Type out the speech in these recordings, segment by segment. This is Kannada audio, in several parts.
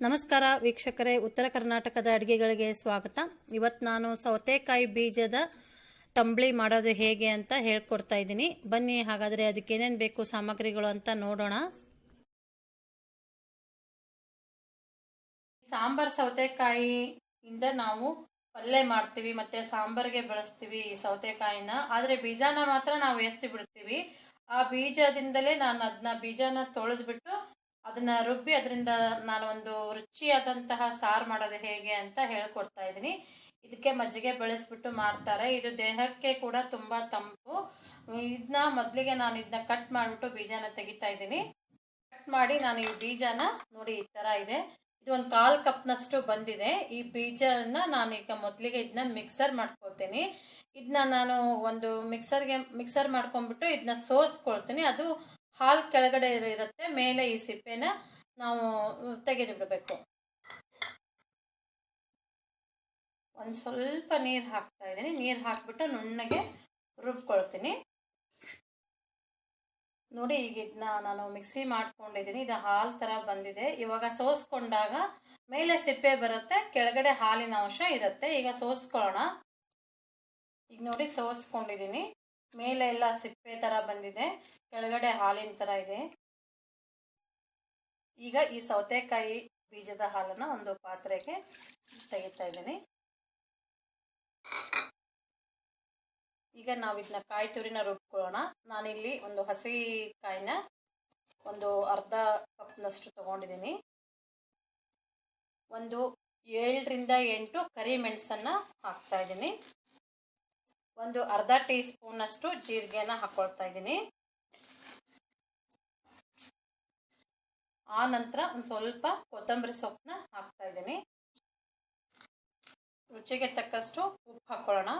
ನಮಸ್ಕಾರ ವೀಕ್ಷಕರೇ, ಉತ್ತರ ಕರ್ನಾಟಕದ ಅಡುಗೆಗಳಿಗೆ ಸ್ವಾಗತ. ಇವತ್ತು ನಾನು ಸೌತೆಕಾಯಿ ಬೀಜದ ತಂಬಳಿ ಮಾಡೋದು ಹೇಗೆ ಅಂತ ಹೇಳ್ಕೊಡ್ತಾ ಇದ್ದೀನಿ. ಬನ್ನಿ, ಹಾಗಾದರೆ ಅದಕ್ಕೆ ಏನೇನು ಬೇಕು, ಸಾಮಗ್ರಿಗಳು ಅಂತ ನೋಡೋಣ. ಸಾಂಬಾರ್ ಸೌತೆಕಾಯಿ ಇಂದ ನಾವು ಪಲ್ಯ ಮಾಡ್ತೀವಿ, ಮತ್ತೆ ಸಾಂಬಾರ್ಗೆ ಬಳಸ್ತೀವಿ ಈ ಸೌತೆಕಾಯಿನ. ಆದರೆ ಬೀಜನ ಮಾತ್ರ ನಾವು ಎಷ್ಟು ಬಿಡ್ತೀವಿ. ಆ ಬೀಜದಿಂದಲೇ ನಾನು ಅದನ್ನ ಬೀಜನ ತೊಳೆದ್ಬಿಟ್ಟು ಅದನ್ನ ರುಬ್ಬಿ ಅದರಿಂದ ನಾನು ಒಂದು ರುಚಿಯಾದಂತಹ ಸಾರು ಮಾಡೋದು ಹೇಗೆ ಅಂತ ಹೇಳ್ಕೊಡ್ತಾ ಇದ್ದೀನಿ. ಇದಕ್ಕೆ ಮಜ್ಜಿಗೆ ಬೆಳೆಸ್ಬಿಟ್ಟು ಮಾಡ್ತಾರೆ. ಇದು ದೇಹಕ್ಕೆ ಕೂಡ ತುಂಬಾ ತಂಪು. ಇದನ್ನ ಮೊದಲಿಗೆ ನಾನು ಇದನ್ನ ಕಟ್ ಮಾಡಿಬಿಟ್ಟು ಬೀಜನ ತೆಗಿತಾ ಇದ್ದೀನಿ. ಕಟ್ ಮಾಡಿ ನಾನು ಈ ಬೀಜನ ನೋಡಿ ಈ ಥರ ಇದೆ. ಇದು ಒಂದು ಕಾಲು ಕಪ್ನಷ್ಟು ಬಂದಿದೆ. ಈ ಬೀಜನ ನಾನೀಗ ಮೊದಲಿಗೆ ಇದನ್ನ ಮಿಕ್ಸರ್ ಮಾಡ್ಕೊಳ್ತೀನಿ. ಇದನ್ನ ನಾನು ಒಂದು ಮಿಕ್ಸರ್ಗೆ ಮಿಕ್ಸರ್ ಮಾಡ್ಕೊಂಡ್ಬಿಟ್ಟು ಇದನ್ನ ಸೋಸ್ಕೊಳ್ತೀನಿ. ಅದು ಹಾಲು ಕೆಳಗಡೆ ಇರುತ್ತೆ, ಮೇಲೆ ಈ ಸಿಪ್ಪೆನ ನಾವು ತೆಗೆದು ಬಿಡಬೇಕು ಒಂದು ಸ್ವಲ್ಪ ನೀರು ಹಾಕ್ತಾ ಇದ್ದೀನಿ. ನೀರು ಹಾಕ್ಬಿಟ್ಟು ನುಣ್ಣಗೆ ರುಬ್ಕೊಳ್ತೀನಿ. ನೋಡಿ, ಈಗ ಇದನ್ನ ನಾನು ಮಿಕ್ಸಿ ಮಾಡ್ಕೊಂಡಿದ್ದೀನಿ. ಇದು ಹಾಲು ಥರ ಬಂದಿದೆ. ಇವಾಗ ಸೋಸ್ಕೊಂಡಾಗ ಮೇಲೆ ಸಿಪ್ಪೆ ಬರುತ್ತೆ, ಕೆಳಗಡೆ ಹಾಲಿನ ಅಂಶ ಇರುತ್ತೆ. ಈಗ ಸೋಸ್ಕೊಳ್ಳೋಣ. ಈಗ ನೋಡಿ, ಸೋಸ್ಕೊಂಡಿದ್ದೀನಿ. ಮೇಲೆ ಎಲ್ಲ ಸಿಪ್ಪೆ ಥರ ಬಂದಿದೆ. ಕೆಳಗಡೆ ಹಾಲಿನ ಥರ ಇದೆ. ಈಗ ಈ ಸೌತೆಕಾಯಿ ಬೀಜದ ಹಾಲನ್ನು ಒಂದು ಪಾತ್ರೆಗೆ ತೆಗಿತಾ ಇದ್ದೀನಿ. ಈಗ ನಾವು ಇದನ್ನ ಕಾಯಿ ತುರಿನ ರುಬ್ಕೊಳ್ಳೋಣ. ನಾನಿಲ್ಲಿ ಒಂದು ಹಸಿ ಕಾಯಿನ ಒಂದು ಅರ್ಧ ಕಪ್ನಷ್ಟು ತಗೊಂಡಿದ್ದೀನಿ. ಒಂದು ಏಳರಿಂದ ಎಂಟು ಕರಿ ಮೆಣಸನ್ನು ಹಾಕ್ತಾ ಇದ್ದೀನಿ. ಒಂದು ಅರ್ಧ ಟೀ ಸ್ಪೂನಷ್ಟು ಜೀರಿಗೆನ ಹಾಕ್ಕೊಳ್ತಾ ಇದ್ದೀನಿ. ಆ ನಂತರ ಒಂದು ಸ್ವಲ್ಪ ಕೊತ್ತಂಬರಿ ಸೊಪ್ಪನ್ನ ಹಾಕ್ತಾ ಇದ್ದೀನಿ. ರುಚಿಗೆ ತಕ್ಕಷ್ಟು ಉಪ್ಪು ಹಾಕೊಳ್ಳೋಣ.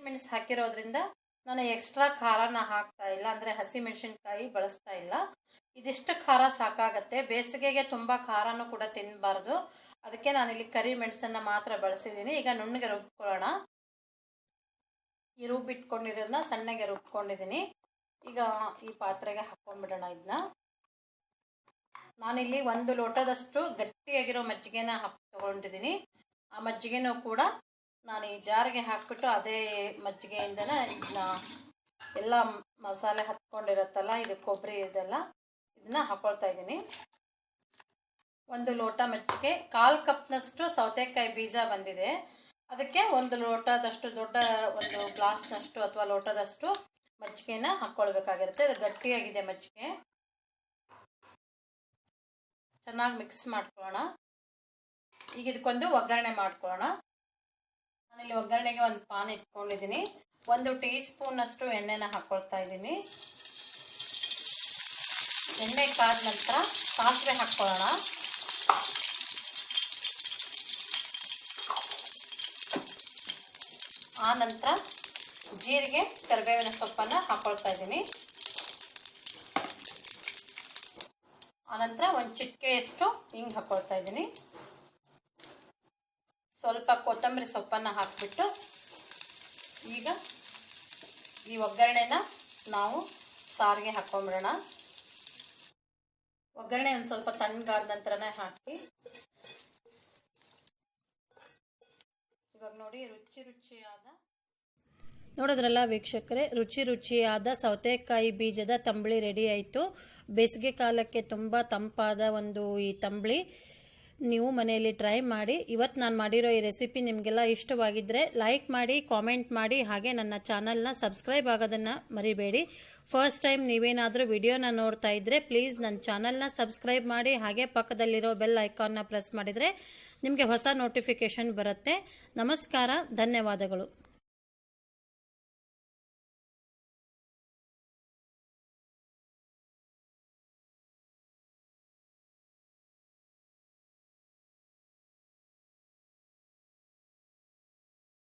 ಮೆಣಸು ಹಾಕಿರೋದ್ರಿಂದ ನಾನು ಎಕ್ಸ್ಟ್ರಾ ಖಾರನ ಹಾಕ್ತಾ ಇಲ್ಲ, ಅಂದರೆ ಹಸಿ ಮೆಣಸಿನ್ಕಾಯಿ ಬಳಸ್ತಾ ಇಲ್ಲ. ಇದಿಷ್ಟು ಖಾರ ಸಾಕಾಗತ್ತೆ. ಬೇಸಿಗೆಗೆ ತುಂಬ ಖಾರನೂ ಕೂಡ ತಿನ್ನಬಾರ್ದು ಅದಕ್ಕೆ ನಾನಿಲ್ಲಿ ಕರಿ ಮೆಣಸನ್ನು ಮಾತ್ರ ಬಳಸಿದ್ದೀನಿ. ಈಗ ನುಣ್ಣಗೆ ರುಬ್ಕೊಳ್ಳೋಣ. ಈ ರುಬ್ಬಿಟ್ಕೊಂಡಿರೋದನ್ನ ಸಣ್ಣಗೆ ರುಬ್ಕೊಂಡಿದ್ದೀನಿ. ಈಗ ಈ ಪಾತ್ರೆಗೆ ಹಾಕ್ಕೊಂಡ್ಬಿಡೋಣ ಇದನ್ನ ನಾನಿಲ್ಲಿ ಒಂದು ಲೋಟದಷ್ಟು ಗಟ್ಟಿಯಾಗಿರೋ ಮಜ್ಜಿಗೆನ ಹಾಕಿ ತೊಗೊಂಡಿದ್ದೀನಿ. ಆ ಮಜ್ಜಿಗೆನೂ ಕೂಡ ನಾನು ಈ ಜಾರಿಗೆ ಹಾಕ್ಬಿಟ್ಟು ಅದೇ ಮಜ್ಜಿಗೆಯಿಂದನೇ ಇದನ್ನ ಎಲ್ಲ ಮಸಾಲೆ ಹತ್ಕೊಂಡಿರತ್ತಲ್ಲ, ಇದು ಕೊಬ್ಬರಿ ಇದೆಲ್ಲ, ಇದನ್ನ ಹಾಕೊಳ್ತಾ ಇದ್ದೀನಿ. ಒಂದು ಲೋಟ ಮಜ್ಜಿಗೆ, ಕಾಲು ಕಪ್ನಷ್ಟು ಸೌತೆಕಾಯಿ ಬೀಜ ಬಂದಿದೆ. ಅದಕ್ಕೆ ಒಂದು ಲೋಟದಷ್ಟು ದೊಡ್ಡ ಒಂದು ಗ್ಲಾಸ್ನಷ್ಟು ಅಥವಾ ಲೋಟದಷ್ಟು ಮಜ್ಜಿಗೆನ ಹಾಕ್ಕೊಳ್ಬೇಕಾಗಿರುತ್ತೆ ಅದು ಗಟ್ಟಿಯಾಗಿದೆ ಮಜ್ಜಿಗೆ. ಚೆನ್ನಾಗಿ ಮಿಕ್ಸ್ ಮಾಡ್ಕೊಳ್ಳೋಣ. ಈಗ ಇದಕ್ಕೊಂದು ಒಗ್ಗರಣೆ ಮಾಡ್ಕೊಳ್ಳೋಣ. ನಾನಿಲ್ಲಿ ಒಗ್ಗರಣೆಗೆ ಒಂದು ಪಾನ್ ಇಟ್ಕೊಂಡಿದ್ದೀನಿ. ಒಂದು ಟೀ ಸ್ಪೂನಷ್ಟು ಎಣ್ಣೆನ ಹಾಕ್ಕೊಳ್ತಾ ಇದ್ದೀನಿ. ಎಣ್ಣೆ ಕಾದ ನಂತರ ಸಾಸಿವೆ ಹಾಕ್ಕೊಳ್ಳೋಣ. ಆ ನಂತರ ಜೀರಿಗೆ ಕರಿಬೇವಿನ ಸೊಪ್ಪನ್ನು ಹಾಕೊಳ್ತಾ ಇದ್ದೀನಿ. ಆನಂತರ ಒಂದು ಚಿಟಿಕೆಯಷ್ಟು ಹಿಂಗೆ ಹಾಕೊಳ್ತಾ ಇದ್ದೀನಿ. ಸ್ವಲ್ಪ ಕೊತ್ತಂಬರಿ ಸೊಪ್ಪನ್ನು ಹಾಕಿಬಿಟ್ಟು ಈಗ ಈ ಒಗ್ಗರಣೆನ ನಾವು ಸಾರಿಗೆ ಹಾಕೊಂಬಿಡೋಣ. ಒಗ್ಗರಣೆ ಒಂದು ಸ್ವಲ್ಪ ತಣ್ಣಗಾದ ನಂತರನೇ ಹಾಕಿ ಇವಾಗ ನೋಡಿ ರುಚಿ ರುಚಿಯಾದ ನೋಡಿದ್ರಲ್ಲ ವೀಕ್ಷಕರೇ, ರುಚಿ ರುಚಿಯಾದ ಸೌತೆಕಾಯಿ ಬೀಜದ ತಂಬಳಿ ರೆಡಿ ಆಯಿತು. ಬೇಸಿಗೆ ಕಾಲಕ್ಕೆ ತುಂಬ ತಂಪಾದ ಒಂದು ಈ ತಂಬಳಿ ನೀವು ಮನೆಯಲ್ಲಿ ಟ್ರೈ ಮಾಡಿ. ಇವತ್ತು ನಾನು ಮಾಡಿರೋ ಈ ರೆಸಿಪಿ ನಿಮಗೆಲ್ಲ ಇಷ್ಟವಾಗಿದ್ದರೆ ಲೈಕ್ ಮಾಡಿ ಕಾಮೆಂಟ್ ಮಾಡಿ, ಹಾಗೆ ನನ್ನ ಚಾನಲ್ನ ಸಬ್ಸ್ಕ್ರೈಬ್ ಆಗೋದನ್ನು ಮರಿಬೇಡಿ. ಫಸ್ಟ್ ಟೈಮ್ ನೀವೇನಾದರೂ ವಿಡಿಯೋನ ನೋಡ್ತಾ ಇದ್ರೆ ಪ್ಲೀಸ್ ನನ್ನ ಚಾನಲ್ನ ಸಬ್ಸ್ಕ್ರೈಬ್ ಮಾಡಿ, ಹಾಗೆ ಪಕ್ಕದಲ್ಲಿರೋ ಬೆಲ್ ಐಕಾನ್ನ ಪ್ರೆಸ್ ಮಾಡಿದರೆ ನಿಮಗೆ ಹೊಸ ನೋಟಿಫಿಕೇಶನ್ ಬರುತ್ತೆ. ನಮಸ್ಕಾರ ಧನ್ಯವಾದಗಳು.